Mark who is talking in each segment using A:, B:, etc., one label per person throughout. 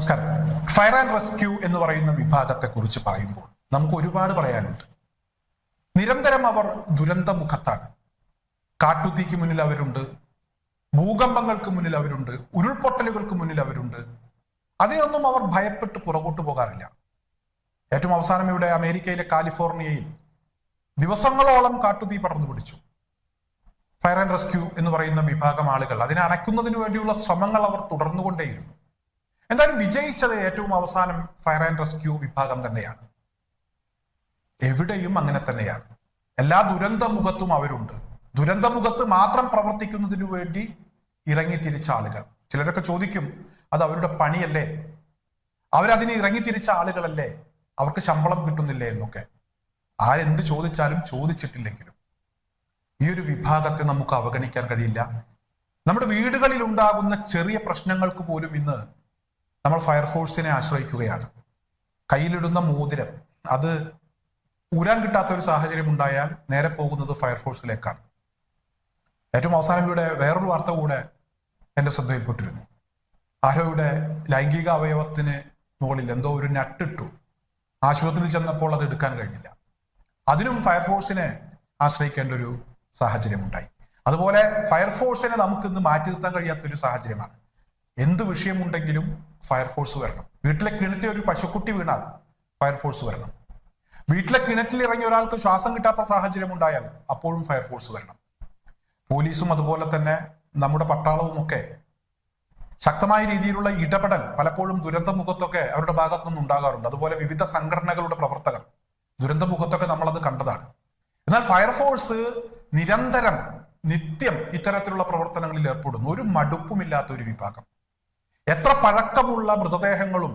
A: നമസ്കാരം. Fire and rescue എന്ന് പറയുന്ന വിഭാഗത്തെ കുറിച്ച് പറയുമ്പോൾ നമുക്ക് ഒരുപാട് പറയാനുണ്ട്. നിരന്തരം അവർ ദുരന്തമുഖത്താണ്. കാട്ടുതീക്ക് മുന്നിൽ അവരുണ്ട് ഭൂകമ്പങ്ങൾക്ക് മുന്നിൽ അവരുണ്ട് ഉരുൾപൊട്ടലുകൾക്ക് മുന്നിൽ അവരുണ്ട്. അതിനൊന്നും അവർ ഭയപ്പെട്ട് പുറകോട്ട് പോകാറില്ല. ഏറ്റവും അവസാനം ഇവിടെ അമേരിക്കയിലെ കാലിഫോർണിയയിൽ ദിവസങ്ങളോളം കാട്ടുതീ പടർന്നു പിടിച്ചു. ഫയർ ആൻഡ് റെസ്ക്യൂ എന്ന് പറയുന്ന വിഭാഗം ആളുകൾ അതിനെ അണയ്ക്കുന്നതിന് വേണ്ടിയുള്ള ശ്രമങ്ങൾ അവർ തുടർന്നുകൊണ്ടേയിരുന്നു. എന്തായാലും വിജയിച്ചത് ഏറ്റവും അവസാനം ഫയർ ആൻഡ് റെസ്ക്യൂ വിഭാഗം തന്നെയാണ്. എവിടെയും അങ്ങനെ തന്നെയാണ്. എല്ലാ ദുരന്തമുഖത്തും അവരുണ്ട്. ദുരന്തമുഖത്ത് മാത്രം പ്രവർത്തിക്കുന്നതിനു വേണ്ടി ഇറങ്ങി തിരിച്ച ആളുകൾ. ചിലരൊക്കെ ചോദിക്കും അത് അവരുടെ പണിയല്ലേ? അവരതിന് ഇറങ്ങി തിരിച്ച ആളുകളല്ലേ? അവർക്ക് ശമ്പളം കിട്ടുന്നില്ലേ? എന്നൊക്കെ. ആരെന്ത് ചോദിച്ചാലും ചോദിച്ചിട്ടില്ലെങ്കിലും. ഈ ഒരു വിഭാഗത്തെ നമുക്ക് അവഗണിക്കാൻ കഴിയില്ല. നമ്മുടെ വീടുകളിൽ ഉണ്ടാകുന്ന ചെറിയ പ്രശ്നങ്ങൾക്ക് പോലും ഇന്ന് നമ്മൾ ഫയർഫോഴ്സിനെ ആശ്രയിക്കുകയാണ്. കയ്യിലിടുന്ന മോതിരം അത് ഊരാൻ കിട്ടാത്ത ഒരു സാഹചര്യം ഉണ്ടായാൽ നേരെ പോകുന്നത് ഫയർഫോഴ്സിലേക്കാണ്. ഏറ്റവും അവസാനം ഇവിടെ വേറൊരു വാർത്ത കൂടെ എന്റെ ശ്രദ്ധയിൽപ്പെട്ടിരുന്നു. ആരോയുടെ ലൈംഗിക അവയവത്തിന് മുകളിൽ എന്തോ ഒരു നട്ടിട്ടു. ആശുപത്രിയിൽ ചെന്നപ്പോൾ അത് എടുക്കാൻ കഴിഞ്ഞില്ല. അതിനും ഫയർഫോഴ്സിനെ ആശ്രയിക്കേണ്ട ഒരു സാഹചര്യം ഉണ്ടായി അതുപോലെ ഫയർഫോഴ്സിനെ നമുക്ക് ഇന്ന് മാറ്റി നിർത്താൻ കഴിയാത്ത ഒരു സാഹചര്യമാണ്. എന്ത് വിഷയമുണ്ടെങ്കിലും ഫയർഫോഴ്സ് വരണം. വീട്ടിലെ കിണറ്റിൽ ഒരു പശുക്കുട്ടി വീണാൽ ഫയർഫോഴ്സ് വരണം. വീട്ടിലെ കിണറ്റിൽ ഇറങ്ങിയ ഒരാൾക്ക് ശ്വാസം കിട്ടാത്ത സാഹചര്യം ഉണ്ടായാൽ അപ്പോഴും ഫയർഫോഴ്സ് വരണം. പോലീസും അതുപോലെ തന്നെ നമ്മുടെ പട്ടാളവും ഒക്കെ ശക്തമായ രീതിയിലുള്ള ഇടപെടൽ പലപ്പോഴും ദുരന്തമുഖത്തൊക്കെ അവരുടെ ഭാഗത്തു നിന്ന് ഉണ്ടാകാറുണ്ട്. അതുപോലെ വിവിധ സംഘടനകളുടെ പ്രവർത്തകർ ദുരന്തമുഖത്തൊക്കെ നമ്മളത് കണ്ടതാണ്. എന്നാൽ ഫയർഫോഴ്സ് നിരന്തരം നിത്യം ഇത്തരത്തിലുള്ള പ്രവർത്തനങ്ങളിൽ ഏർപ്പെടുന്നു. ഒരു മടുപ്പുമില്ലാത്ത ഒരു വിഭാഗം. എത്ര പഴക്കമുള്ള മൃതദേഹങ്ങളും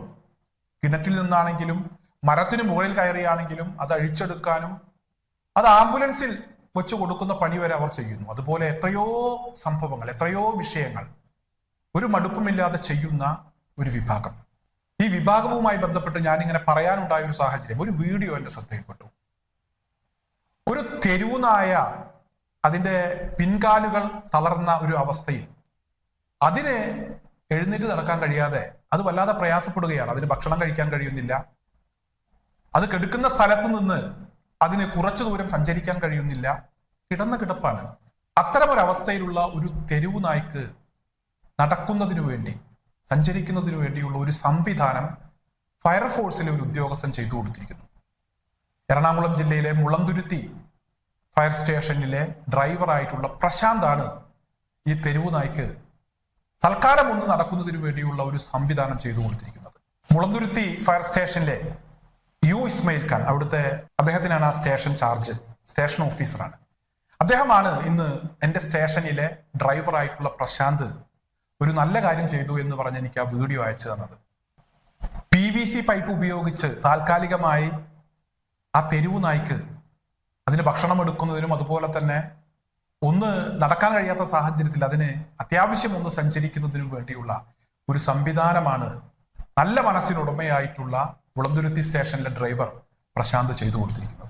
A: കിണറ്റിൽ നിന്നാണെങ്കിലും മരത്തിന് മുകളിൽ കയറിയാണെങ്കിലും അത് അഴിച്ചെടുക്കാനും അത് ആംബുലൻസിൽ വെച്ച് കൊടുക്കുന്ന പണി വരെ അവർ ചെയ്യുന്നു. അതുപോലെ എത്രയോ സംഭവങ്ങൾ എത്രയോ വിഷയങ്ങൾ ഒരു മടുപ്പുമില്ലാതെ ചെയ്യുന്ന ഒരു വിഭാഗം. ഈ വിഭാഗവുമായി ബന്ധപ്പെട്ട് ഞാനിങ്ങനെ പറയാനുണ്ടായ ഒരു സാഹചര്യം ഒരു വീഡിയോ എന്റെ ശ്രദ്ധയിൽപ്പെട്ടു. ഒരു തെരുവുനായ അതിന്റെ പിൻകാലുകൾ തളർന്ന ഒരു അവസ്ഥയിൽ അതിന് എഴുന്നേറ്റ് നടക്കാൻ കഴിയാതെ അത് വല്ലാതെ പ്രയാസപ്പെടുകയാണ്. അതിന് ഭക്ഷണം കഴിക്കാൻ കഴിയുന്നില്ല. അത് കെടുക്കുന്ന സ്ഥലത്ത് നിന്ന് അതിന് കുറച്ചു ദൂരം സഞ്ചരിക്കാൻ കഴിയുന്നില്ല. കിടന്ന കിടപ്പാണ്. അത്തരം ഒരു അവസ്ഥയിലുള്ള ഒരു തെരുവു നായ്ക്ക് നടക്കുന്നതിനു വേണ്ടി സഞ്ചരിക്കുന്നതിനു വേണ്ടിയുള്ള ഒരു സംവിധാനം ഫയർഫോഴ്സിലെ ഒരു ഉദ്യോഗസ്ഥൻ ചെയ്തു കൊടുത്തിരിക്കുന്നു. എറണാകുളം ജില്ലയിലെ മുളന്തുരുത്തി ഫയർ സ്റ്റേഷനിലെ ഡ്രൈവറായിട്ടുള്ള പ്രശാന്താണ് ഈ തെരുവു നായ്ക്ക് തൽക്കാലം ഒന്ന് നടക്കുന്നതിന് വേണ്ടിയുള്ള ഒരു സംവിധാനം ചെയ്തു കൊടുത്തിരിക്കുന്നത്. മുളന്തുരുത്തി ഫയർ സ്റ്റേഷനിലെ യു ഇസ്മയിൽ ഖാൻ അവിടുത്തെ അദ്ദേഹത്തിനാണ് ആ സ്റ്റേഷൻ ചാർജ് സ്റ്റേഷൻ ഓഫീസറാണ് അദ്ദേഹമാണ് ഇന്ന് എന്റെ സ്റ്റേഷനിലെ ഡ്രൈവറായിട്ടുള്ള പ്രശാന്ത് ഒരു നല്ല കാര്യം ചെയ്തു എന്ന് പറഞ്ഞ് എനിക്ക് ആ വീഡിയോ അയച്ചു തന്നത്. പി വി സി പൈപ്പ് ഉപയോഗിച്ച് താൽക്കാലികമായി ആ തെരുവു നായ്ക്ക് അതിന് ഭക്ഷണം എടുക്കുന്നതിനും അതുപോലെ തന്നെ ഒന്ന് നടക്കാൻ കഴിയാത്ത സാഹചര്യത്തിൽ അതിന് അത്യാവശ്യം ഒന്ന് സഞ്ചരിക്കുന്നതിനും വേണ്ടിയുള്ള ഒരു സംവിധാനമാണ് നല്ല മനസ്സിനുടമയായിട്ടുള്ള കുളന്തുരുത്തി സ്റ്റേഷനിലെ ഡ്രൈവർ പ്രശാന്ത് ചെയ്തു കൊടുത്തിരിക്കുന്നത്.